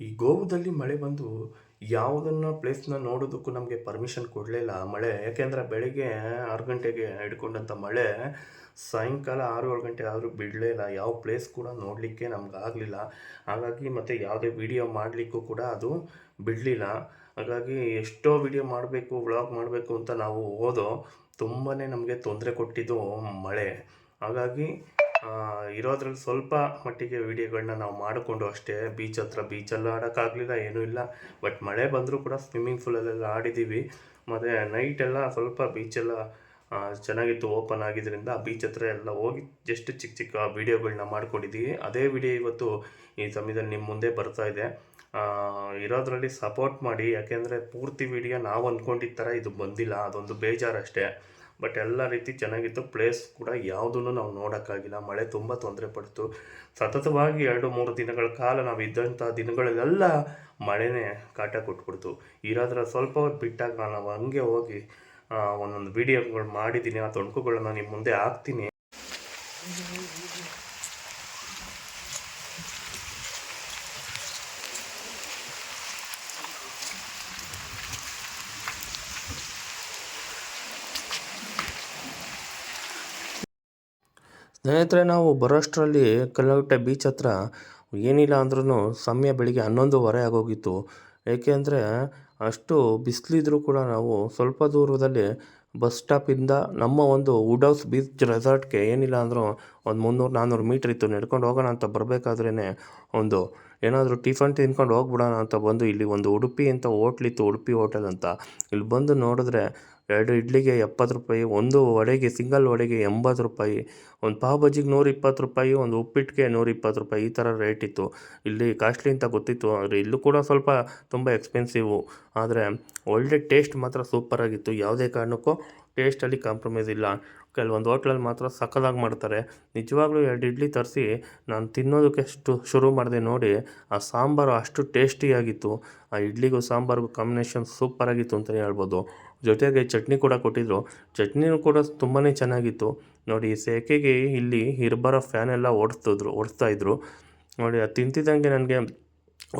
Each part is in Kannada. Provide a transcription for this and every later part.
ಈ ಗೋವಾದಲ್ಲಿ ಮಳೆ ಬಂದು ಯಾವುದನ್ನ ಪ್ಲೇಸ್‌ನ ನೋಡೋದಕ್ಕೂ ನಮಗೆ ಪರ್ಮಿಷನ್ ಕೊಡಲಿಲ್ಲ ಮಳೆ. ಯಾಕೆಂದರೆ ಬೆಳಿಗ್ಗೆ ಆರು ಗಂಟೆಗೆ ಹಿಡ್ಕೊಂಡಂಥ ಮಳೆ ಸಾಯಂಕಾಲ 6, 7 ಗಂಟೆ ಆದರೂ ಬಿಡಲೇ ಇಲ್ಲ. ಯಾವ ಪ್ಲೇಸ್ ಕೂಡ ನೋಡಲಿಕ್ಕೆ ನಮ್ಗೆ ಆಗಲಿಲ್ಲ. ಹಾಗಾಗಿ ಮತ್ತೆ ಯಾವುದೇ ವಿಡಿಯೋ ಮಾಡಲಿಕ್ಕೂ ಕೂಡ ಅದು ಬಿಡಲಿಲ್ಲ. ಹಾಗಾಗಿ ಎಷ್ಟೋ ವಿಡಿಯೋ ಮಾಡಬೇಕು, ವ್ಲಾಗ್ ಮಾಡಬೇಕು ಅಂತ ನಾವು ಓದೋ ತುಂಬಾ ನಮಗೆ ತೊಂದರೆ ಕೊಟ್ಟಿದ್ದು ಮಳೆ. ಹಾಗಾಗಿ ಇರೋದ್ರಲ್ಲಿ ಸ್ವಲ್ಪ ಮಟ್ಟಿಗೆ ವೀಡಿಯೋಗಳನ್ನ ನಾವು ಮಾಡಿಕೊಂಡು ಅಷ್ಟೇ ಬೀಚ್ ಹತ್ರ ಬೀಚಲ್ಲಿ ಆಡೋಕ್ಕಾಗಲಿಲ್ಲ, ಏನೂ ಇಲ್ಲ. ಬಟ್ ಮಳೆ ಬಂದರೂ ಕೂಡ ಸ್ವಿಮ್ಮಿಂಗ್ ಫೂಲಲ್ಲೆಲ್ಲ ಆಡಿದ್ದೀವಿ. ಮತ್ತು ನೈಟೆಲ್ಲ ಸ್ವಲ್ಪ ಬೀಚೆಲ್ಲ ಚೆನ್ನಾಗಿತ್ತು ಓಪನ್ ಆಗಿದ್ದರಿಂದ ಬೀಚ್ ಹತ್ರ ಎಲ್ಲ ಹೋಗಿ ಜಸ್ಟ್ ಚಿಕ್ಕ ಚಿಕ್ಕ ವೀಡಿಯೋಗಳನ್ನ ಮಾಡ್ಕೊಂಡಿದ್ದೀವಿ ಅದೇ ವಿಡಿಯೋ ಇವತ್ತು ಈ ಸಮಯದಲ್ಲಿ ನಿಮ್ಮ ಮುಂದೆ ಬರ್ತಾ ಇದೆ. ಇರೋದ್ರಲ್ಲಿ ಸಪೋರ್ಟ್ ಮಾಡಿ. ಯಾಕೆಂದರೆ ಪೂರ್ತಿ ವಿಡಿಯೋ ನಾವು ಅಂದ್ಕೊಂಡಿದ್ದ ಥರ ಇದು ಬಂದಿಲ್ಲ. ಅದೊಂದು ಬೇಜಾರಷ್ಟೇ. ಬಟ್ ಎಲ್ಲ ರೀತಿ ಚೆನ್ನಾಗಿತ್ತು. ಪ್ಲೇಸ್ ಕೂಡ ಯಾವುದನ್ನು ನಾವು ನೋಡೋಕ್ಕಾಗಿಲ್ಲ. ಮಳೆ ತುಂಬ ತೊಂದರೆ ಪಡ್ತು. ಸತತವಾಗಿ ಎರಡು ಮೂರು ದಿನಗಳ ಕಾಲ ನಾವು ಇದ್ದಂಥ ದಿನಗಳಲ್ಲೆಲ್ಲ ಮಳೆನೇ ಕಾಟ ಕೊಟ್ಬಿಡ್ತು. ಇರೋದ್ರ ಸ್ವಲ್ಪ ಹೊತ್ತು ಬಿಟ್ಟಾಗ ನಾನು ಹಂಗೆ ಹೋಗಿ ಒಂದೊಂದು ವಿಡಿಯೋಗಳು ಮಾಡಿದ್ದೀನಿ. ಆ ತೊಣಕುಗಳನ್ನ ನಿಮ್ಮ ಮುಂದೆ ಹಾಕ್ತೀನಿ. ಸ್ನೇಹಿತರೆ, ನಾವು ಬರೋಷ್ಟರಲ್ಲಿ ಕಲ್ಲಗುಟ್ಟೆ ಬೀಚ್ ಹತ್ರ ಏನಿಲ್ಲ ಅಂದ್ರೂ ಸಮಯ ಬೆಳಿಗ್ಗೆ ಹನ್ನೊಂದುವರೆ ಆಗೋಗಿತ್ತು. ಏಕೆಂದರೆ ಅಷ್ಟು ಬಿಸಿಲಿದ್ರೂ ಕೂಡ ನಾವು ಸ್ವಲ್ಪ ದೂರದಲ್ಲಿ ಬಸ್ ಸ್ಟಾಪಿಂದ ನಮ್ಮ ಒಂದು ವುಡ್ ಹೌಸ್ ಬೀಚ್ ರೆಸಾರ್ಟ್ಗೆ ಏನಿಲ್ಲ ಅಂದರೂ ಒಂದು ಮುನ್ನೂರು ನಾನ್ನೂರು ಮೀಟ್ರ್ ಇತ್ತು. ನಡ್ಕೊಂಡು ಹೋಗೋಣ ಅಂತ ಬರಬೇಕಾದ್ರೇ ಒಂದು ಏನಾದರೂ ಟಿಫನ್ ತಿನ್ಕೊಂಡು ಹೋಗ್ಬಿಡೋಣ ಅಂತ ಬಂದು ಇಲ್ಲಿ ಒಂದು ಉಡುಪಿ ಅಂತ ಹೋಟ್ಲಿತ್ತು ಉಡುಪಿ ಹೋಟೆಲ್ ಅಂತ. ಇಲ್ಲಿ ಬಂದು ನೋಡಿದ್ರೆ ಎರಡು ಇಡ್ಲಿಗೆ ಎಪ್ಪತ್ತು ರೂಪಾಯಿ, ಒಂದು ವಡೆಗೆ, ಸಿಂಗಲ್ ವಡೆಗೆ ಎಂಬತ್ತು ರೂಪಾಯಿ, ಒಂದು ಪಾವ್ ಬಜ್ಜಿಗೆ ನೂರಿಪ್ಪತ್ತು ರೂಪಾಯಿ, ಒಂದು ಉಪ್ಪಿಟ್ಟಿಗೆ ನೂರ ಇಪ್ಪತ್ತು ರೂಪಾಯಿ ಈ ಥರ ರೇಟ್ ಇತ್ತು. ಇಲ್ಲಿ ಕಾಸ್ಟ್ಲಿ ಅಂತ ಗೊತ್ತಿತ್ತು, ಆದರೆ ಇಲ್ಲೂ ಕೂಡ ಸ್ವಲ್ಪ ತುಂಬ ಎಕ್ಸ್ಪೆನ್ಸಿವು ಆದರೆ ಒಳ್ಳೆ ಟೇಸ್ಟ್ ಮಾತ್ರ ಸೂಪರಾಗಿತ್ತು ಯಾವುದೇ ಕಾರಣಕ್ಕೂ ಟೇಸ್ಟಲ್ಲಿ ಕಾಂಪ್ರಮೈಸ್ ಇಲ್ಲ. ಕೆಲವೊಂದು ಹೋಟ್ಲಲ್ಲಿ ಮಾತ್ರ ಸಕ್ಕದಾಗಿ ಮಾಡ್ತಾರೆ. ನಿಜವಾಗ್ಲೂ ಎರಡು ಇಡ್ಲಿ ತರಿಸಿ ನಾನು ತಿನ್ನೋದಕ್ಕೆ ಅಷ್ಟು ಶುರು ಮಾಡಿದೆ ನೋಡಿ, ಆ ಸಾಂಬಾರು ಅಷ್ಟು ಟೇಸ್ಟಿಯಾಗಿತ್ತು ಆ ಇಡ್ಲಿಗೂ ಸಾಂಬಾರಿಗೂ ಕಾಂಬಿನೇಷನ್ ಸೂಪರಾಗಿತ್ತು ಅಂತಲೇ ಹೇಳ್ಬೋದು. ಜೊತೆಗೆ ಚಟ್ನಿ ಕೂಡ ಕೊಟ್ಟಿದ್ದರು ಚಟ್ನಿನೂ ಕೂಡ ತುಂಬಾ ಚೆನ್ನಾಗಿತ್ತು. ನೋಡಿ, ಸೆಕೆಗೆ ಇಲ್ಲಿ ಇರ್ಬರೋ ಫ್ಯಾನೆಲ್ಲ ಓಡಿಸ್ತಿದ್ರು, ಓಡಿಸ್ತಾ ಇದ್ರು. ನೋಡಿ, ಅದು ತಿಂತಿದ್ದಂಗೆ ನನಗೆ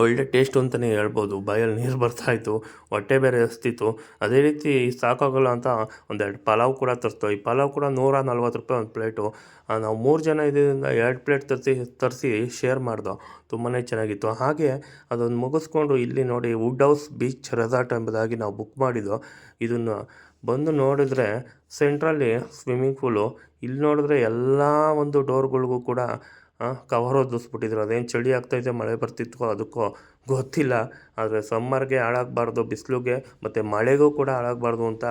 ಒಳ್ಳೆ ಟೇಸ್ಟು ಅಂತಲೇ ಹೇಳ್ಬೋದು. ಬಾಯಲ್ಲಿ ನೀರು ಬರ್ತಾಯಿತ್ತು, ಹೊಟ್ಟೆ ಬೇರೆ ಹಸ್ತಿತ್ತು. ಅದೇ ರೀತಿ ಸಾಕಾಗಲ್ಲ ಅಂತ ಒಂದೆರಡು ಪಲಾವ್ ಕೂಡ ತರ್ತೋ ಈ ಪಲಾವ್ ಕೂಡ ನೂರ ನಲ್ವತ್ತು ರೂಪಾಯಿ ಒಂದು ಪ್ಲೇಟು. ನಾವು ಮೂರು ಜನ ಇದ್ದಿದ್ದರಿಂದ ಎರಡು ಪ್ಲೇಟ್ ತರಿಸಿ ತರಿಸಿ ಶೇರ್ ಮಾಡ್ದೋ. ತುಂಬಾ ಚೆನ್ನಾಗಿತ್ತು. ಹಾಗೆ ಅದನ್ನು ಮುಗಿಸ್ಕೊಂಡು ಇಲ್ಲಿ ನೋಡಿ ವುಡ್ ಹೌಸ್ ಬೀಚ್ ರೆಸಾರ್ಟ್ ಎಂಬುದಾಗಿ ನಾವು ಬುಕ್ ಮಾಡಿದ್ದು. ಇದನ್ನು ಬಂದು ನೋಡಿದ್ರೆ ಸೆಂಟ್ರಲ್ಲಿ ಸ್ವಿಮ್ಮಿಂಗ್ ಪೂಲು. ಇಲ್ಲಿ ನೋಡಿದ್ರೆ ಎಲ್ಲ ಒಂದು ಡೋರ್ಗಳಿಗೂ ಕೂಡ ಕವರ್ ಹೊದಿಸ್ಬಿಟ್ಟಿದ್ರು ಅದೇನು ಚಳಿ ಆಗ್ತೈತೆ, ಮಳೆ ಬರ್ತಿತ್ತು ಅದಕ್ಕೋ ಗೊತ್ತಿಲ್ಲ. ಆದರೆ ಸಮ್ಮರ್ಗೆ ಹಾಳಾಗಬಾರ್ದು, ಬಿಸಿಲಿಗೆ, ಮತ್ತು ಮಳೆಗೂ ಕೂಡ ಹಾಳಾಗಬಾರ್ದು ಅಂತ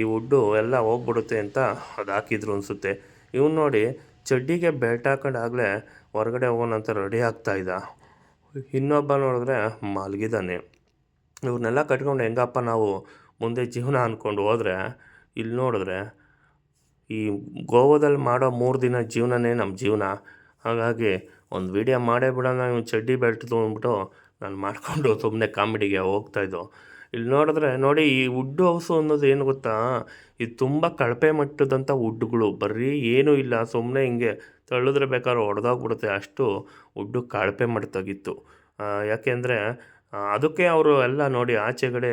ಈ ವುಡ್ಡು ಎಲ್ಲ ಹೋಗ್ಬಿಡುತ್ತೆ ಅಂತ ಅದು ಹಾಕಿದ್ರು ಅನಿಸುತ್ತೆ. ಇವ್ನು ನೋಡಿ, ಚಡ್ಡಿಗೆ ಬೆಲ್ಟ್ ಹಾಕೊಂಡಾಗಲೇ ಹೊರಗಡೆ ಹೋಗೋಣಂತ ರೆಡಿ ಇದ್ದ. ಇನ್ನೊಬ್ಬ ನೋಡಿದ್ರೆ ಮಲಗಿದ್ದಾನೆ ಇವ್ರನ್ನೆಲ್ಲ ಕಟ್ಕೊಂಡು ಹೆಂಗಪ್ಪ ನಾವು ಮುಂದೆ ಜೀವನ ಅಂದ್ಕೊಂಡು ಹೋದರೆ, ಇಲ್ಲಿ ನೋಡಿದ್ರೆ ಈ ಗೋವಾದಲ್ಲಿ ಮಾಡೋ ಮೂರು ದಿನ ಜೀವನನೇ ನಮ್ಮ ಜೀವನ. ಹಾಗಾಗಿ ಒಂದು ವೀಡಿಯೋ ಮಾಡೇ ಬಿಡೋಣ, ಇವ್ನು ಚಡ್ಡಿ ಬೆಲ್ಟ್ ತೊಗೊಂಡ್ಬಿಟ್ಟು ನಾನು ಮಾಡಿಕೊಂಡು ಸುಮ್ಮನೆ ಕಾಮಿಡಿಗೆ ಹೋಗ್ತಾಯಿದ್ದು ಇಲ್ಲಿ ನೋಡಿದ್ರೆ ನೋಡಿ ಈ ವುಡ್ ಹೌಸು ಅನ್ನೋದು ಏನು ಗೊತ್ತಾ? ಇದು ತುಂಬ ಕಳಪೆ ಮಟ್ಟದಂಥ ವುಡ್ಗಳು ಬರೀ ಏನೂ ಇಲ್ಲ ಸುಮ್ಮನೆ ಹಿಂಗೆ ತಳ್ಳಿದ್ರೆ ಬೇಕಾದ್ರೆ ಒಡೆದೋಗ್ಬಿಡುತ್ತೆ. ಅಷ್ಟು ವುಡ್ಡು ಕಳಪೆ ಮಟ್ಟದಾಗಿತ್ತು. ಯಾಕೆಂದರೆ ಅದಕ್ಕೆ ಅವರು ಎಲ್ಲ ನೋಡಿ ಆಚೆಗಡೆ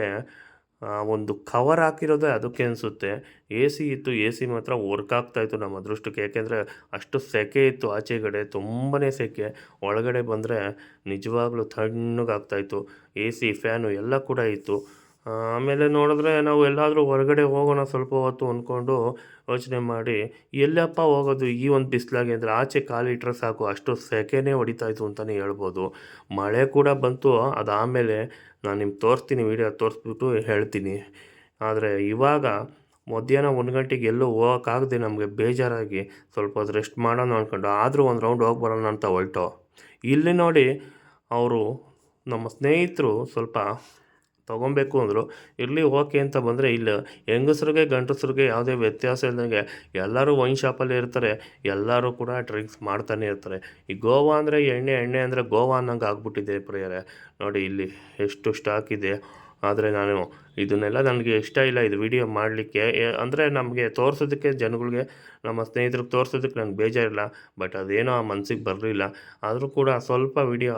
ಒಂದು ಕವರ್ ಹಾಕಿರೋದೇ ಅದಕ್ಕೆ ಅನಿಸುತ್ತೆ. ಎ ಸಿ ಇತ್ತು ಎ ಸಿ ಮಾತ್ರ ವರ್ಕ್ ಆಗ್ತಾಯಿತ್ತು ನಮ್ಮ ಅದೃಷ್ಟಕ್ಕೆ. ಯಾಕೆಂದರೆ ಅಷ್ಟು ಸೆಕೆ ಇತ್ತು ಆಚೆಗಡೆ ತುಂಬಾ ಸೆಕೆ. ಒಳಗಡೆ ಬಂದರೆ ನಿಜವಾಗ್ಲೂ ತಣ್ಣಗಾಗ್ತಾಯಿತ್ತು ಎ ಸಿ ಫ್ಯಾನು ಎಲ್ಲ ಕೂಡ ಇತ್ತು. ಆಮೇಲೆ ನೋಡಿದ್ರೆ ನಾವು ಎಲ್ಲಾದರೂ ಹೊರಗಡೆ ಹೋಗೋಣ ಸ್ವಲ್ಪ ಹೊತ್ತು ಅಂದ್ಕೊಂಡು ಯೋಚನೆ ಮಾಡಿ, ಎಲ್ಲಪ್ಪ ಹೋಗೋದು ಈ ಒಂದು ಬಿಸಿಲಾಗೆ ಅಂದರೆ ಆಚೆ ಕಾಲಿಟ್ರೆ ಸಾಕು, ಅಷ್ಟು ಸೆಕೆನೇ ಹೊಡಿತಾಯಿತ್ತು ಅಂತಲೇ ಹೇಳ್ಬೋದು. ಮಳೆ ಕೂಡ ಬಂತು, ಅದಾದಮೇಲೆ ನಾನು ನಿಮ್ಗೆ ತೋರಿಸ್ತೀನಿ ವೀಡಿಯೋ ತೋರಿಸ್ಬಿಟ್ಟು ಹೇಳ್ತೀನಿ. ಆದರೆ ಇವಾಗ ಮಧ್ಯಾಹ್ನ ಒಂದು ಗಂಟೆಗೆ ಎಲ್ಲೂ ಹೋಗೋಕ್ಕಾಗದೆ ನಮಗೆ ಬೇಜಾರಾಗಿ ಸ್ವಲ್ಪ ಹೊತ್ತು ರೆಸ್ಟ್ ಮಾಡೋಣ ಅಂದ್ಕೊಂಡು ಆದರೂ ಒಂದು ರೌಂಡ್ ಹೋಗಿ ಬರೋಣ ಅಂತ ಹೊರಟೋ. ಇಲ್ಲಿ ನೋಡಿ ಅವರು ನಮ್ಮ ಸ್ನೇಹಿತರು ಸ್ವಲ್ಪ ತೊಗೊಬೇಕು ಅಂದರು, ಇರಲಿ ಓಕೆ ಅಂತ ಬಂದರೆ ಇಲ್ಲಿ. ಹೆಂಗಸ್ರಿಗೆ, ಗಂಡಸ್ರಿಗೆ ಯಾವುದೇ ವ್ಯತ್ಯಾಸ ಇಲ್ಲದಂಗೆ ಎಲ್ಲರೂ ವೈನ್ ಶಾಪಲ್ಲಿ ಇರ್ತಾರೆ, ಎಲ್ಲರೂ ಕೂಡ ಡ್ರಿಂಕ್ಸ್ ಮಾಡ್ತಾನೆ ಇರ್ತಾರೆ. ಈ ಗೋವಾ ಅಂದರೆ ಎಣ್ಣೆ ಎಣ್ಣೆ ಅಂದರೆ ಗೋವಾ ಅನ್ನಂಗೆ ಆಗ್ಬಿಟ್ಟಿದೆ ಪ್ರಿಯರೇ. ನೋಡಿ ಇಲ್ಲಿ ಎಷ್ಟು ಸ್ಟಾಕ್ ಇದೆ. ಆದರೆ ನಾನು ಇದನ್ನೆಲ್ಲ ನನಗೆ ಇಷ್ಟ ಇಲ್ಲ, ಇದು ವಿಡಿಯೋ ಮಾಡಲಿಕ್ಕೆ. ಅಂದರೆ ನಮಗೆ ತೋರಿಸೋದಕ್ಕೆ, ಜನಗಳಿಗೆ, ನಮ್ಮ ಸ್ನೇಹಿತರಿಗೆ ತೋರಿಸೋದಕ್ಕೆ ನನಗೆ ಬೇಜಾರಿಲ್ಲ. ಬಟ್ ಅದೇನೋ ಆ ಮನಸ್ಸಿಗೆ ಬರಲಿಲ್ಲ. ಆದರೂ ಕೂಡ ಸ್ವಲ್ಪ ವಿಡಿಯೋ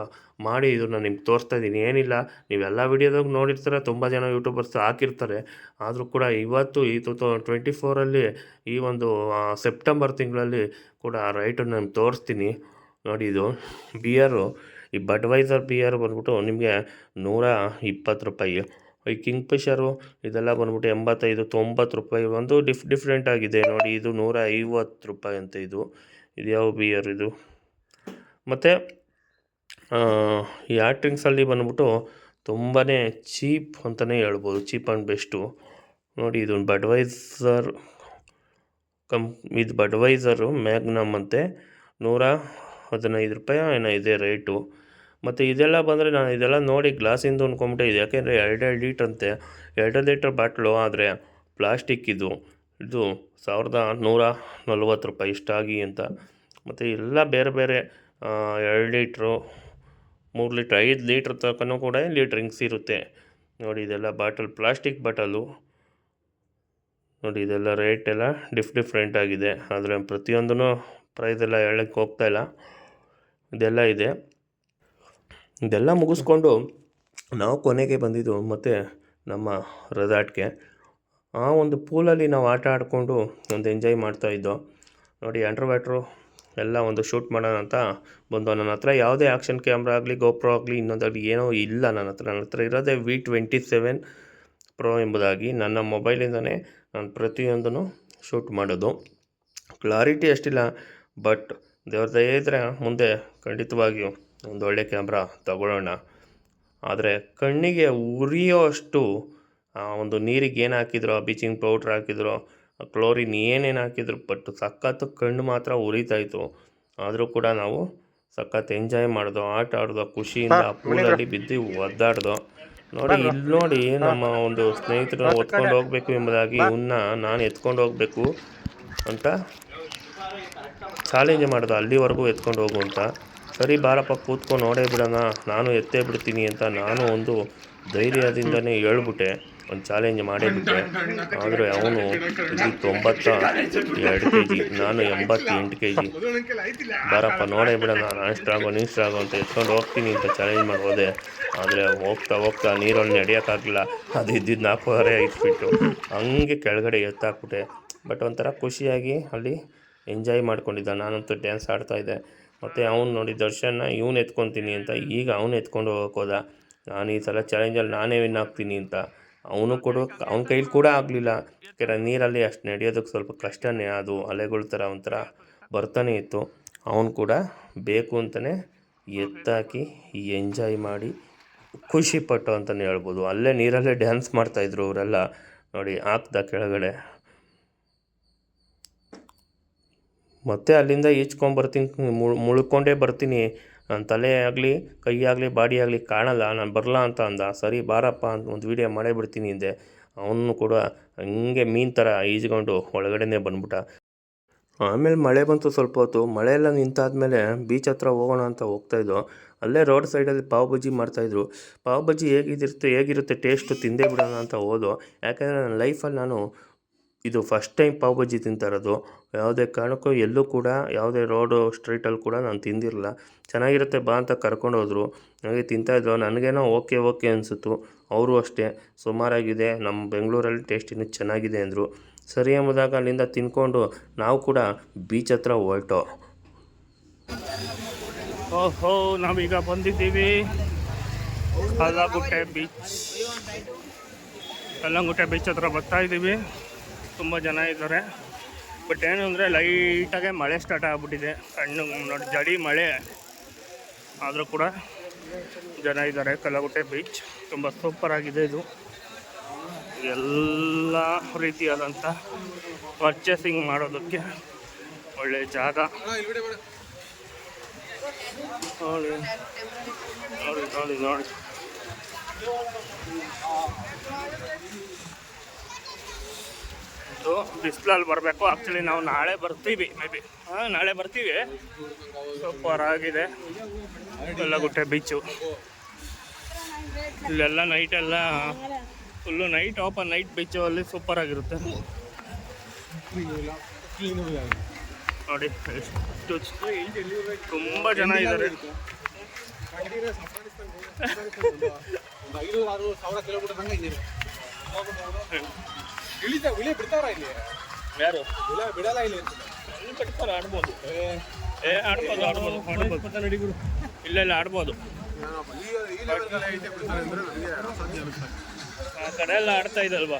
ಮಾಡಿ ಇದನ್ನು ನಿಮ್ಗೆ ತೋರಿಸ್ತಾ ಇದ್ದೀನಿ. ಏನಿಲ್ಲ ನೀವೆಲ್ಲ ವಿಡಿಯೋದಾಗ ನೋಡಿರ್ತಾರೆ, ತುಂಬ ಜನ ಯೂಟ್ಯೂಬರ್ಸ್ ಹಾಕಿರ್ತಾರೆ. ಆದರೂ ಕೂಡ ಇವತ್ತು ಈ ಟು ಟ್ವೆಂಟಿ ಫೋರಲ್ಲಿ ಈ ಒಂದು ಸೆಪ್ಟೆಂಬರ್ ತಿಂಗಳಲ್ಲಿ ಕೂಡ ರೈಟನ್ನು ನಾನು ತೋರಿಸ್ತೀನಿ. ನೋಡಿ ಇದು ಬಿಯರು ಈ ಬಡ್ವೈಸರ್ ಬಿಯರ್ ಬಂದ್ಬಿಟ್ಟು ನಿಮಗೆ ನೂರ ಇಪ್ಪತ್ತು ರೂಪಾಯಿ. ಈ ಕಿಂಗ್ ಫಿಶರು ಇದೆಲ್ಲ ಬಂದ್ಬಿಟ್ಟು ಎಂಬತ್ತೈದು, ತೊಂಬತ್ತು ರೂಪಾಯಿ ಒಂದು ಡಿಫ್ ಡಿಫ್ರೆಂಟ್ ಆಗಿದೆ. ನೋಡಿ, ಇದು ನೂರ ಐವತ್ತು ರೂಪಾಯಿ ಅಂತ ಇದು. ಇದು ಯಾವ ಬಿಯರ್ ಇದು? ಮತ್ತು ಈ ಆರ್ಟ್ ಡ್ರಿಂಕ್ಸಲ್ಲಿ ಬಂದ್ಬಿಟ್ಟು ತುಂಬಾ ಚೀಪ್ ಅಂತಲೇ ಹೇಳ್ಬೋದು. ಚೀಪ್ ಆ್ಯಂಡ್ ಬೆಸ್ಟು ನೋಡಿ, ಇದು ಬಡ್ವೈಸರ್ ಕಂಪ್ ಇದು ಬಡ್ವೈಸರು ಮ್ಯಾಗ್ನಮ್ ಅಂತೆ. ನೂರ ಹದಿನೈದು ರೂಪಾಯಿ ಏನೋ ಇದೆ ರೇಟು ಮತ್ತು ಇದೆಲ್ಲ ಬಂದರೆ ನಾನು ಇದೆಲ್ಲ ನೋಡಿ ಗ್ಲಾಸಿಂದ ಅಂದ್ಕೊಂಬಿಟ್ಟೆ ಇದು ಯಾಕೆಂದರೆ ಎರಡೆರಡು ಲೀಟ್ರ್ ಅಂತೆ. ಎರಡು ಲೀಟ್ರ್ ಬಾಟ್ಲು ಆದರೆ ಪ್ಲಾಸ್ಟಿಕ್ ಇದು. ಇದು ಸಾವಿರದ ನೂರ ನಲ್ವತ್ತು ರೂಪಾಯಿ ಇಷ್ಟಾಗಿ ಅಂತ. ಮತ್ತು ಎಲ್ಲ ಬೇರೆ ಬೇರೆ ಎರಡು ಲೀಟ್ರು, ಮೂರು ಲೀಟ್ರ್, ಐದು ಲೀಟ್ರ್ ತನಕನೂ ಕೂಡ ಇಲ್ಲಿ ಡ್ರಿಂಕ್ಸ್ ಇರುತ್ತೆ. ನೋಡಿ ಇದೆಲ್ಲ ಬಾಟಲ್, ಪ್ಲಾಸ್ಟಿಕ್ ಬಾಟಲು ನೋಡಿ ಇದೆಲ್ಲ ರೇಟ್ ಎಲ್ಲ ಡಿಫ್ ಡಿಫ್ರೆಂಟ್ ಆಗಿದೆ. ಆದರೆ ಪ್ರತಿಯೊಂದೂ ಪ್ರೈಸ್ ಎಲ್ಲ ಹೇಳಕ್ಕೆ ಹೋಗ್ತಾಯಿಲ್ಲ ಇದೆಲ್ಲ ಇದೆ. ಇದೆಲ್ಲ ಮುಗಿಸ್ಕೊಂಡು ನಾವು ಕೊನೆಗೆ ಬಂದಿದ್ದು ಮತ್ತು ನಮ್ಮ ರೆಸಾರ್ಟ್ಗೆ ಆ ಒಂದು ಪೂಲಲ್ಲಿ ನಾವು ಆಟ ಆಡಿಕೊಂಡು ಒಂದು ಎಂಜಾಯ್ ಮಾಡ್ತಾಯಿದ್ದೋ ನೋಡಿ, ಅಂಡರ್ ವಾಟ್ರು ಎಲ್ಲ ಒಂದು ಶೂಟ್ ಮಾಡೋಣ ಅಂತ ಬಂದು. ನನ್ನ ಹತ್ರ ಯಾವುದೇ ಆ್ಯಕ್ಷನ್ ಕ್ಯಾಮ್ರಾ ಆಗಲಿ, ಗೋಪ್ರೋ ಆಗಲಿ, ಇನ್ನೊಂದಾಗಲಿ ಏನೋ ಇಲ್ಲ ನನ್ನ ಹತ್ರ. ನನ್ನ ಹತ್ರ ಇರೋದೇ ವಿ ಟ್ವೆಂಟಿ ಸೆವೆನ್ ಪ್ರೋ ಎಂಬುದಾಗಿ. ನನ್ನ ಮೊಬೈಲಿಂದನೇ ನಾನು ಪ್ರತಿಯೊಂದನ್ನು ಶೂಟ್ ಮಾಡೋದು. ಕ್ಲಾರಿಟಿ ಅಷ್ಟಿಲ್ಲ, ಬಟ್ ದೇವ್ರ ದಯೆ ಇದ್ದರೆ ಮುಂದೆ ಖಂಡಿತವಾಗಿಯೂ ಒಂದು ಒಳ್ಳೆ ಕ್ಯಾಮ್ರಾ ತಗೊಳ್ಳೋಣ. ಆದರೆ ಕಣ್ಣಿಗೆ ಉರಿಯೋ ಅಷ್ಟು ಒಂದು ನೀರಿಗೆ ಏನು ಹಾಕಿದ್ರೋ ಬೀಚಿಂಗ್ ಪೌಡ್ರ್ ಹಾಕಿದ್ರೋ ಕ್ಲೋರಿನ್ ಏನೇನು ಹಾಕಿದ್ರು ಬಟ್ ಸಖತ್ತು ಕಣ್ಣು ಮಾತ್ರ ಉರಿತಾಯಿತ್ತು ಆದರೂ ಕೂಡ ನಾವು ಸಖತ್ ಎಂಜಾಯ್ ಮಾಡ್ದೋ ಆಟ ಆಡ್ದೋ ಖುಷಿಯಿಂದ ಪೂಲಲ್ಲಿ ಬಿದ್ದು ಒದ್ದಾಡ್ದೋ. ನೋಡಿ ಇಲ್ಲಿ ನೋಡಿ ನಮ್ಮ ಒಂದು ಸ್ನೇಹಿತರು ಹೊತ್ಕೊಂಡು ಹೋಗ್ಬೇಕು ಎಂಬುದಾಗಿ ಇವನ್ನ ನಾನು ಎತ್ಕೊಂಡು ಹೋಗಬೇಕು ಅಂತ ಚಾಲೆಂಜ್ ಮಾಡ್ದೆ ಅಲ್ಲಿವರೆಗೂ ಎತ್ಕೊಂಡು ಹೋಗು ಅಂತ. ಸರಿ ಬಾರಪ್ಪ ಕೂತ್ಕೊಂಡು ನೋಡೇ ಬಿಡೋಣ. ನಾನು ಎತ್ತೇ ಬಿಡ್ತೀನಿ ಅಂತ ನಾನು ಒಂದು ಧೈರ್ಯದಿಂದನೇ ಹೇಳ್ಬಿಟ್ಟೆ. ಒಂದು ಚಾಲೆಂಜ್ ಮಾಡೇ ಬಿಟ್ಟೆ. ಆದರೆ ಅವನು ಇದು ತೊಂಬತ್ತ ಎರಡು ಕೆ ಜಿ ನಾನು ಎಂಬತ್ತೆಂಟು ಕೆ ಜಿ ಬಾರಪ್ಪ, ನೋಡೇ ಬಿಡೋಣ. ನಾನು ಸ್ಟ್ರಾಗೋ ನೀನು ಸ್ಟ್ರಾಗೋ ಅಂತ ಎತ್ಕೊಂಡು ಹೋಗ್ತೀನಿ ಅಂತ ಚಾಲೆಂಜ್ ಮಾಡಿ ಹೋದೆ. ಆದರೆ ಹೋಗ್ತಾ ಹೋಗ್ತಾ ನೀರಲ್ಲಿ ನಡೆಯೋಕ್ಕಾಗಲಿಲ್ಲ. ಅದು ಇದ್ದಿದ್ದು ನಾಲ್ಕೂವರೆ ಇಟ್ಬಿಟ್ಟು. ಹಂಗೆ ಕೆಳಗಡೆ ಎತ್ತಾಕ್ಬಿಟ್ಟೆ. ಬಟ್ ಒಂಥರ ಖುಷಿಯಾಗಿ ಅಲ್ಲಿ ಎಂಜಾಯ್ ಮಾಡ್ಕೊಂಡಿದ್ದ. ನಾನಂತೂ ಡ್ಯಾನ್ಸ್ ಆಡ್ತಾಯಿದ್ದೆ ಮತ್ತು ಅವ್ನು ನೋಡಿ ದರ್ಶನ ಇವ್ನು ಎತ್ಕೊತೀನಿ ಅಂತ, ಈಗ ಅವ್ನು ಎತ್ಕೊಂಡು ಹೋಗೋಕೋದ ನಾನು ಈ ಸಲ ಚಾಲೆಂಜಲ್ಲಿ ನಾನೇ ವಿನ್ ಆಗ್ತೀನಿ ಅಂತ. ಅವನು ಕೂಡ, ಅವನ ಕೈಲಿ ಕೂಡ ಆಗಲಿಲ್ಲ. ಯಾಕಂದರೆ ನೀರಲ್ಲಿ ಅಷ್ಟು ನಡೆಯೋದಕ್ಕೆ ಸ್ವಲ್ಪ ಕಷ್ಟನೇ, ಅದು ಅಲೆಗಳ ಥರ ಒಂಥರ ಬರ್ತಾನೆ ಇತ್ತು. ಅವನು ಕೂಡ ಬೇಕು ಅಂತಲೇ ಎತ್ತಾಕಿ ಎಂಜಾಯ್ ಮಾಡಿ ಖುಷಿಪಟ್ಟು ಅಂತಲೇ ಹೇಳ್ಬೋದು. ಅಲ್ಲೇ ನೀರಲ್ಲೇ ಡ್ಯಾನ್ಸ್ ಮಾಡ್ತಾಯಿದ್ರು ಅವರೆಲ್ಲ. ನೋಡಿ ಹಾಕ್ದ ಕೆಳಗಡೆ. ಮತ್ತೆ ಅಲ್ಲಿಂದ ಈಜ್ಕೊಂಬರ್ತೀನಿ ಮುಳ್ಕೊಂಡೇ ಬರ್ತೀನಿ. ನನ್ನ ತಲೆ ಆಗಲಿ, ಕೈ ಆಗಲಿ, ಬಾಡಿ ಆಗಲಿ ಕಾಣಲ್ಲ, ನಾನು ಬರಲ್ಲ ಅಂತ ಅಂದ. ಸರಿ, ಬಾರಪ್ಪ ಅಂತ ಒಂದು ವೀಡಿಯೋ ಮಾಡೇ ಬಿಡ್ತೀನಿ ಅಂದೆ. ಅವನು ಕೂಡ ಹಂಗೆ ಮೀನು ಥರ ಈಜ್ಕೊಂಡು ಒಳಗಡೆನೇ ಬಂದ್ಬಿಟ್ಟ. ಆಮೇಲೆ ಮಳೆ ಬಂತು ಸ್ವಲ್ಪ ಹೊತ್ತು. ಮಳೆ ಎಲ್ಲ ನಿಂತಾದಮೇಲೆ ಬೀಚ್ ಹತ್ರ ಹೋಗೋಣ ಅಂತ ಹೋಗ್ತಾಯಿದ್ದೋ ಅಲ್ಲೇ ರೋಡ್ ಸೈಡಲ್ಲಿ ಪಾವ್ ಬಜ್ಜಿ ಮಾಡ್ತಾಯಿದ್ರು ಪಾವ್ ಬಜ್ಜಿ ಹೇಗಿದ್ದಿರುತ್ತೆ ಹೇಗಿರುತ್ತೆ ಟೇಸ್ಟು ತಿಂದೇ ಬಿಡೋಣ ಅಂತ ಹೋದೋ ಯಾಕೆಂದರೆ ನನ್ನ ಲೈಫಲ್ಲಿ ನಾನು ಇದು ಫಸ್ಟ್ ಟೈಮ್ ಪಾವ್ ಬಜ್ಜಿ ತಿಂತಾ ಇರೋದು ಯಾವುದೇ ಕಾರಣಕ್ಕೂ ಎಲ್ಲೂ ಕೂಡ ಯಾವುದೇ ರೋಡು ಸ್ಟ್ರೀಟಲ್ಲಿ ಕೂಡ ನಾನು ತಿಂದಿರಲಿಲ್ಲ ಚೆನ್ನಾಗಿರುತ್ತೆ ಬಾ ಅಂತ ಕರ್ಕೊಂಡು ಹೋದ್ರು. ನನಗೆ ತಿಂತಾಯಿದ್ರು ನನಗೇನೋ ಓಕೆ ಓಕೆ ಅನಿಸಿತು ಅವರು ಅಷ್ಟೇ. ಸುಮಾರಾಗಿದೆ. ನಮ್ಮ ಬೆಂಗಳೂರಲ್ಲಿ ಟೇಸ್ಟ್ ಇನ್ನೂ ಚೆನ್ನಾಗಿದೆ ಅಂದರು. ಸರಿ ಎಂಬುದಾಗ ಅಲ್ಲಿಂದ ತಿನ್ಕೊಂಡು ನಾವು ಕೂಡ ಬೀಚ್ ಹತ್ರ ಹೊರಟೋ. ಓಹೋ, ನಾವೀಗ ಬಂದಿದ್ದೀವಿ. ಕಲ್ಲಂಗುಟ್ಟೆ ಬೀಚ್ ಕಲ್ಲಂಗುಟ್ಟೆ ಬೀಚ್ ಹತ್ರ ಬರ್ತಾ ಇದ್ದೀವಿ. ತುಂಬ ಜನ ಇದ್ದಾರೆ. ಬಟ್ ಏನು ಅಂದರೆ ಲೈಟಾಗೆ ಮಳೆ ಸ್ಟಾರ್ಟ್ ಆಗಿಬಿಟ್ಟಿದೆ. ಸಣ್ಣ ನೋಡಿ, ಜಡಿ ಮಳೆ. ಆದರೂ ಕೂಡ ಜನ ಇದ್ದಾರೆ. ಕಲ್ಲಗುಟ್ಟೆ ಬೀಚ್ ತುಂಬ ಸೂಪರ್ ಆಗಿದೆ ಇದು. ಎಲ್ಲ ರೀತಿಯಾದಂಥ ಪರ್ಚೇಸಿಂಗ್ ಮಾಡೋದಕ್ಕೆ ಒಳ್ಳೆ ಜಾಗ. ನೋಡಿ ನೋಡಿ ನೋಡಿ ನೋಡಿ. ಇದು ಬಿಸಿಲಲ್ಲಿ ಬರಬೇಕು. ಆ್ಯಕ್ಚುಲಿ ನಾವು ನಾಳೆ ಬರ್ತೀವಿ ಮೇ ಬಿ ಹಾಂ, ನಾಳೆ ಬರ್ತೀವಿ. ಸೂಪರ್ ಆಗಿದೆ. ಕಲ್ಲಗುಟ್ಟೆ ಬೀಚು. ಇಲ್ಲೆಲ್ಲ ನೈಟೆಲ್ಲ ಎಲ್ಲ full night open night beach ಅಲ್ಲಿ ಸೂಪರ್ ಆಗಿರುತ್ತೆ. ನೋಡಿ ತುಂಬ ಜನ ಇದ್ದಾರೆ. ಇಳಿತ ಇಳಿ ಬಿಡ್ತಾರ ಇಲ್ಲಿ? ಯಾರು? ಇಲ್ಲ ಬಿಡಲ್ಲ ಇಲ್ಲಿ ಬಿಡ್ತಾರೆ ಆಡ್ಬೋದು. ಏ ಆಡ್ಬೋದು ಆಡ್ಬೋದು ಆಡ್ಬೋದು. ಇಲ್ಲ ಇಲ್ಲ ಆಡ್ಬೋದು. ಈ ಈ ಲೆವೆಲ್ಗೆಲ್ಲ ಐತೆ ಬಿಡ್ತಾರೆ ಅಂದ್ರೆ ನನಗೆ ಅಸಾಧ್ಯ ಅನಿಸ್ತಾ ಆ ಕಡೆ ಎಲ್ಲ ಆಡ್ತಾ ಇದಲ್ವಾ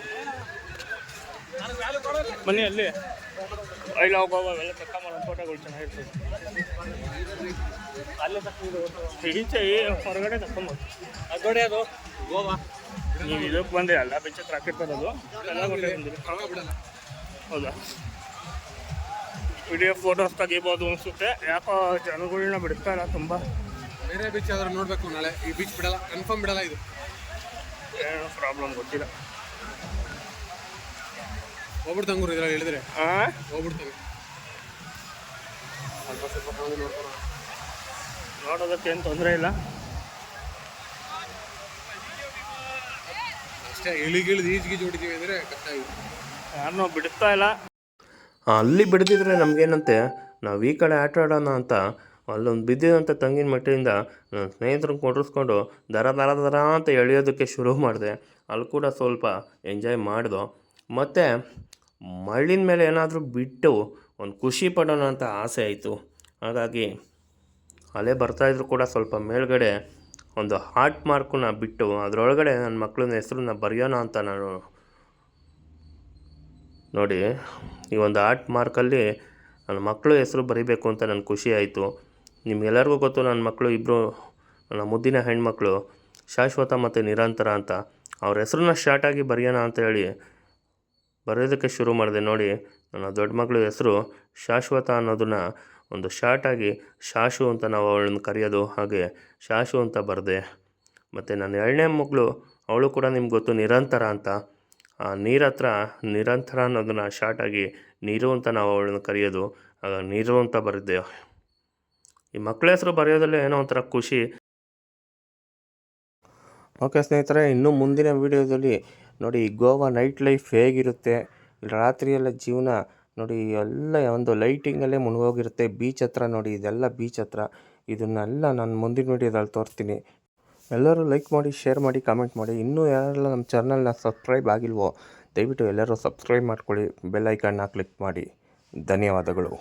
ಮನೆಯಲ್ಲಿ ಅಲ್ಲಿ. ಇಲ್ಲ ಹೋಗುವ ಅವೆಲ್ಲ ತಕೊಂಬರೋ ಫೋಟೋಗಳು ಚೆನ್ನಾಗಿರ್ತದೆ ಅಲ್ಲೇ ತಕ್ಕ ಈಚೆ ಹೊರಗಡೆ ತಕ್ಕೊಂಬೋದು ಅದೊಡೆ ಅದು. ಗೋವಾ. ನೀವು ಇದಕ್ಕೆ ಬಂದೆ ಅಲ್ಲ ಬೆಚ್ಚ ಹತ್ರ ಬರೋದು ಎಲ್ಲ ಹೌದಾ? ವಿಡಿಯೋ ಫೋಟೋಸ್ ತೆಗಿಬೋದು ಅನಿಸುತ್ತೆ. ಯಾಕೋ ಜನಗಳನ್ನ ಬಿಡ್ತಾ ಇಲ್ಲ ತುಂಬ. ಬೇರೆ ಬೀಚ್ ಆದ್ರೆ ನೋಡಬೇಕು ನಾಳೆ. ಈ ಬೀಚ್ ಬಿಡಲ್ಲ. ಕನ್ಫರ್ಮ್ ಬಿಡಲ್ಲ ಇದು. ಏನು ಪ್ರಾಬ್ಲಮ್ ಗೊತ್ತಿಲ್ಲ. ಹೋಗ್ಬಿಡ್ತಂಗ್ ಗುರು ಇದ್ರಲ್ಲಿ ಹೇಳಿದ್ರೆ. ಹಾಂ ಹೋಗ್ಬಿಡ್ತಂಗೆ ಸ್ವಲ್ಪ ಸ್ವಲ್ಪ ನೋಡ್ಕೊಳ ನೋಡೋದಕ್ಕೆ ಏನು ತೊಂದರೆ ಇಲ್ಲ. ಅಷ್ಟೇ ಇಳಿಗಿಳಿದು ಈಜ್ ಗೀಜ್ ಹೊಡಿತೀವಿ ಅಂದ್ರೆ ಕಷ್ಟ ಆಗಿದೆ. ಯಾರನ್ನೂ ಬಿಡ್ತಾ ಇಲ್ಲ. ಅಲ್ಲಿ ಬಿಡ್ದಿದ್ರೆ ನಮಗೇನಂತೆ ನಾವು ಈ ಕಡೆ ಆಟ ಆಡೋಣ ಅಂತ ಅಲ್ಲೊಂದು ಬಿದ್ದಿದಂಥ ತಂಗಿನ ಮಟ್ಟಿಯಿಂದ ನನ್ನ ಸ್ನೇಹಿತರನ್ನ ಕೊಡಿಸ್ಕೊಂಡು ದರ ದರ ದರ ಅಂತ ಎಳೆಯೋದಕ್ಕೆ ಶುರು ಮಾಡಿದೆ. ಅಲ್ಲಿ ಕೂಡ ಸ್ವಲ್ಪ ಎಂಜಾಯ್ ಮಾಡಿದೆ. ಮತ್ತು ಮಳ್ಳಿನ ಮೇಲೆ ಏನಾದರೂ ಬಿಟ್ಟು ಒಂದು ಖುಷಿ ಪಡೋಣ ಅಂತ ಆಸೆ ಆಯಿತು. ಹಾಗಾಗಿ ಅಲೆ ಬರ್ತಾಯಿದ್ರು ಕೂಡ ಸ್ವಲ್ಪ ಮೇಲ್ಗಡೆ ಒಂದು ಹಾರ್ಟ್ ಮಾರ್ಕನ್ನ ಬಿಟ್ಟು ಅದರೊಳಗಡೆ ನನ್ನ ಮಕ್ಕಳನ್ನ ಹೆಸರನ್ನ ಬರೆಯೋಣ ಅಂತ ನಾನು ನೋಡಿ, ಈ ಒಂದು ಆರ್ಟ್ ಮಾರ್ಕಲ್ಲಿ ನನ್ನ ಮಕ್ಕಳು ಹೆಸರು ಬರೀಬೇಕು ಅಂತ ನನಗೆ ಖುಷಿ ಆಯಿತು. ನಿಮಗೆಲ್ಲರಿಗೂ ಗೊತ್ತು ನನ್ನ ಮಕ್ಕಳು ಇಬ್ಬರು ನನ್ನ ಮುದ್ದಿನ ಹೆಣ್ಮಕ್ಳು ಶಾಶ್ವತ ಮತ್ತು ನಿರಂತರ ಅಂತ. ಅವ್ರ ಹೆಸ್ರನ್ನ ಶಾರ್ಟಾಗಿ ಬರೆಯೋಣ ಅಂತ ಹೇಳಿ ಬರೆಯೋದಕ್ಕೆ ಶುರು ಮಾಡಿದೆ. ನೋಡಿ, ನನ್ನ ದೊಡ್ಡ ಮಗಳ ಹೆಸರು ಶಾಶ್ವತ ಅನ್ನೋದನ್ನ ಒಂದು ಶಾರ್ಟಾಗಿ ಶಾಶು ಅಂತ ನಾವು ಅವಳನ್ನು ಕರೆಯೋದು ಹಾಗೆ ಶಾಶು ಅಂತ ಬರೆದೆ. ಮತ್ತು ನನ್ನ ಎರಡನೇ ಮಗಳು, ಅವಳು ಕೂಡ ನಿಮ್ಗೆ ಗೊತ್ತು, ನಿರಂತರ ಅಂತ. ಆ, ನೀರ ಹತ್ರ, ನಿರಂತರ ಅನ್ನೋದನ್ನು ಶಾರ್ಟಾಗಿ ನೀರು ಅಂತ ನಾವು ಅವಳನ್ನು ಕರೆಯೋದು. ಆಗ ನೀರು ಅಂತ ಬರೆದೆ. ಈ ಮಕ್ಕಳ ಹೆಸರು ಬರೆಯೋದಲ್ಲೇ ಏನೋ ಒಂಥರ ಖುಷಿ. ಓಕೆ ಸ್ನೇಹಿತರೆ, ಇನ್ನು ಮುಂದಿನ ವೀಡಿಯೋದಲ್ಲಿ ನೋಡಿ, ಗೋವಾ ನೈಟ್ ಲೈಫ್ ಹೇಗಿರುತ್ತೆ? ರಾತ್ರಿಯೆಲ್ಲ ಜೀವನ ನೋಡಿ ಎಲ್ಲ ಒಂದು ಲೈಟಿಂಗಲ್ಲೇ ಮುಳುಗೋಗಿರುತ್ತೆ ಬೀಚ್ ಹತ್ರ ನೋಡಿ, ಇದೆಲ್ಲ ಬೀಚ್ ಹತ್ರ. ಇದನ್ನೆಲ್ಲ ನಾನು ಮುಂದಿನ ವೀಡಿಯೋದಲ್ಲಿ ತೋರ್ತೀನಿ ಎಲ್ಲರೂ ಲೈಕ್ ಮಾಡಿ, ಶೇರ್ ಮಾಡಿ, ಕಾಮೆಂಟ್ ಮಾಡಿ. ಇನ್ನೂ ಯಾರೆಲ್ಲ ನಮ್ಮ ಚಾನಲ್ನ ಸಬ್ಸ್ಕ್ರೈಬ್ ಆಗಿಲ್ವೋ, ದಯವಿಟ್ಟು ಎಲ್ಲರೂ ಸಬ್ಸ್ಕ್ರೈಬ್ ಮಾಡ್ಕೊಳ್ಳಿ. ಬೆಲ್ ಐಕಾನ್ನ ಕ್ಲಿಕ್ ಮಾಡಿ. ಧನ್ಯವಾದಗಳು.